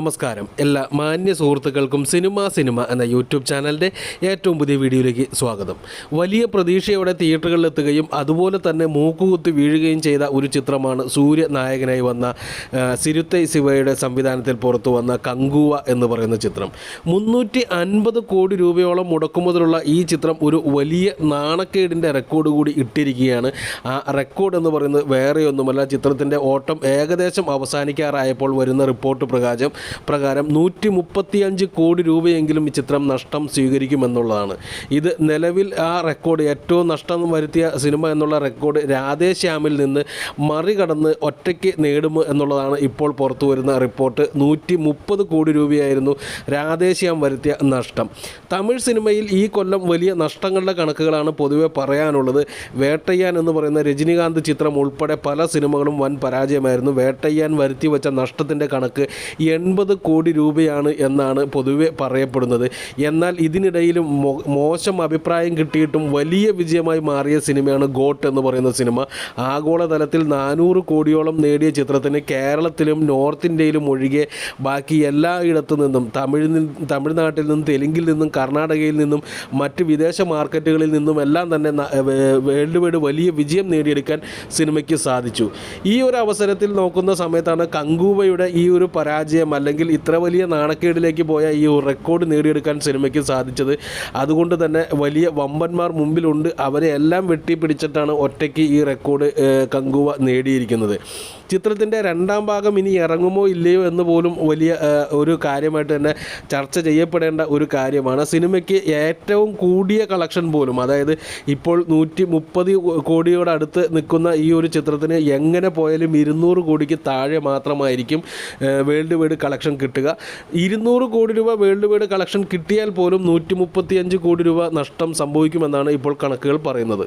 നമസ്കാരം. എല്ലാ മാന്യ സുഹൃത്തുക്കൾക്കും സിനിമ സിനിമ എന്ന യൂട്യൂബ് ചാനലിന്റെ ഏറ്റവും പുതിയ വീഡിയോയിലേക്ക് സ്വാഗതം. വലിയ പ്രതീക്ഷയോടെ തിയേറ്ററുകളിൽ എത്തുകയും അതുപോലെ തന്നെ മൂക്കുകുത്തി വീഴുകയും ചെയ്ത ഒരു ചിത്രമാണ് സൂര്യ നായകനായി വന്ന സിരുത്തൈ ശിവയുടെ സംവിധാനത്തിൽ പുറത്തു വന്ന കങ്കുവ എന്ന് പറയുന്ന ചിത്രം. മുന്നൂറ്റി അൻപത് കോടി രൂപയോളം മുടക്കുമുതലുള്ള ഈ ചിത്രം ഒരു വലിയ നാണക്കേടിന്റെ റെക്കോർഡ് കൂടി ഇട്ടിരിക്കുകയാണ്. ആ റെക്കോർഡ് എന്ന് പറയുന്നത് വേറെയൊന്നുമല്ല ചിത്രത്തിന്റെ ഓട്ടം ഏകദേശം അവസാനിക്കാറായപ്പോൾ വരുന്ന റിപ്പോർട്ട് പ്രകാരം പ്രകാരം നൂറ്റി മുപ്പത്തിയഞ്ച് കോടി രൂപയെങ്കിലും ഈ ചിത്രം നഷ്ടം സ്വീകരിക്കുമെന്നുള്ളതാണ്. ഇത് നിലവിൽ ആ റെക്കോർഡ് ഏറ്റവും നഷ്ടം വരുത്തിയ സിനിമ എന്നുള്ള റെക്കോർഡ് രാധേശ്യാമിൽ നിന്ന് മറികടന്ന് ഒറ്റയ്ക്ക് നേടുമോ എന്നുള്ളതാണ് ഇപ്പോൾ പുറത്തു വരുന്ന റിപ്പോർട്ട്. നൂറ്റി മുപ്പത് കോടി രൂപയായിരുന്നു രാധേശ്യാം വരുത്തിയ നഷ്ടം. തമിഴ് സിനിമയിൽ ഈ കൊല്ലം വലിയ നഷ്ടങ്ങളുടെ കണക്കുകളാണ് പൊതുവെ പറയാനുള്ളത്. വേട്ടയ്യാൻ എന്ന് പറയുന്ന രജനികാന്ത് ചിത്രം ഉൾപ്പെടെ പല സിനിമകളും വൻ പരാജയമായിരുന്നു. വേട്ടയ്യാൻ വരുത്തി വെച്ച നഷ്ടത്തിന്റെ കണക്ക് എൺപത് കോടി രൂപയാണ് എന്നാണ് പൊതുവെ പറയപ്പെടുന്നത്. എന്നാൽ ഇതിനിടയിലും മോശം അഭിപ്രായം കിട്ടിയിട്ടും വലിയ വിജയമായി മാറിയ സിനിമയാണ് ഗോട്ട് എന്ന് പറയുന്ന സിനിമ. ആഗോളതലത്തിൽ നാനൂറ് കോടിയോളം നേടിയ ചിത്രത്തിന് കേരളത്തിലും നോർത്ത് ഇന്ത്യയിലും ഒഴികെ ബാക്കി എല്ലായിടത്തു നിന്നും തമിഴിൽ തമിഴ്നാട്ടിൽ നിന്നും തെലുങ്കിൽ നിന്നും കർണാടകയിൽ നിന്നും മറ്റ് വിദേശ മാർക്കറ്റുകളിൽ നിന്നും എല്ലാം തന്നെ വേൾഡ് വൈഡ് വലിയ വിജയം നേടിയെടുക്കാൻ സിനിമയ്ക്ക് സാധിച്ചു. ഈ ഒരു അവസരത്തിൽ നോക്കുന്ന സമയത്താണ് കങ്കൂവയുടെ ഈ ഒരു പരാജയം അല്ലെങ്കിൽ ഇത്ര വലിയ നാണക്കേടിലേക്ക് പോയ ഈ റെക്കോർഡ് നേടിയെടുക്കാൻ സിനിമയ്ക്ക് സാധിച്ചത്. അതുകൊണ്ട് തന്നെ വലിയ വമ്പന്മാർ മുമ്പിലുണ്ട്. അവരെ എല്ലാം വെട്ടിപ്പിടിച്ചിട്ടാണ് ഒറ്റയ്ക്ക് ഈ റെക്കോർഡ് കങ്കുവ നേടിയിരിക്കുന്നത്. ചിത്രത്തിന്റെ രണ്ടാം ഭാഗം ഇനി ഇറങ്ങുമോ ഇല്ലയോ എന്ന് പോലും വലിയ ഒരു കാര്യമായിട്ട് തന്നെ ചർച്ച ചെയ്യപ്പെടേണ്ട ഒരു കാര്യമാണ്. സിനിമയ്ക്ക് ഏറ്റവും കൂടിയ കളക്ഷൻ പോലും അതായത് ഇപ്പോൾ നൂറ്റി മുപ്പത് കോടിയോട് അടുത്ത് നിൽക്കുന്ന ഈ ഒരു ചിത്രത്തിന് എങ്ങനെ പോയാലും ഇരുന്നൂറ് കോടിക്ക് താഴെ മാത്രമായിരിക്കും വേൾഡ് വൈഡ് കളക്ഷൻ കിട്ടുക. ഇരുന്നൂറ് കോടി രൂപ വേൾഡ് വൈഡ് കളക്ഷൻ കിട്ടിയാൽ പോലും നൂറ്റി കോടി രൂപ നഷ്ടം സംഭവിക്കുമെന്നാണ് ഇപ്പോൾ കണക്കുകൾ പറയുന്നത്.